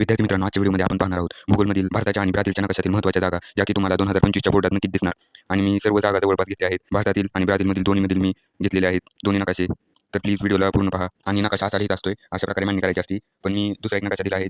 विद्यार्थी मित्रांनो आजच्या व्हिडिओमध्ये आपण पाहणार आहोत भूगोलमधील भारताच्या आणि ब्राझीलच्या नकाशातील महत्त्वाच्या जागा ज्या की तुम्हाला दोन हजार पंचवीसच्या बोर्डात नक्कीच दिसणार. आणि मी सर्व जागा जवळपास घेतल्या आहेत. भारतातील आणि ब्राझीलमधील दोन्हीमधील मी घेतलेले आहेत. दोन्ही नकाशे. तर प्लीज व्हिडिओला पूर्ण पहा. आणि नकाशा असा लिहित असतोय अशा प्रकारे मांडणी करायची असते. पण मी दुसरा एक नकाशा दिला आहे.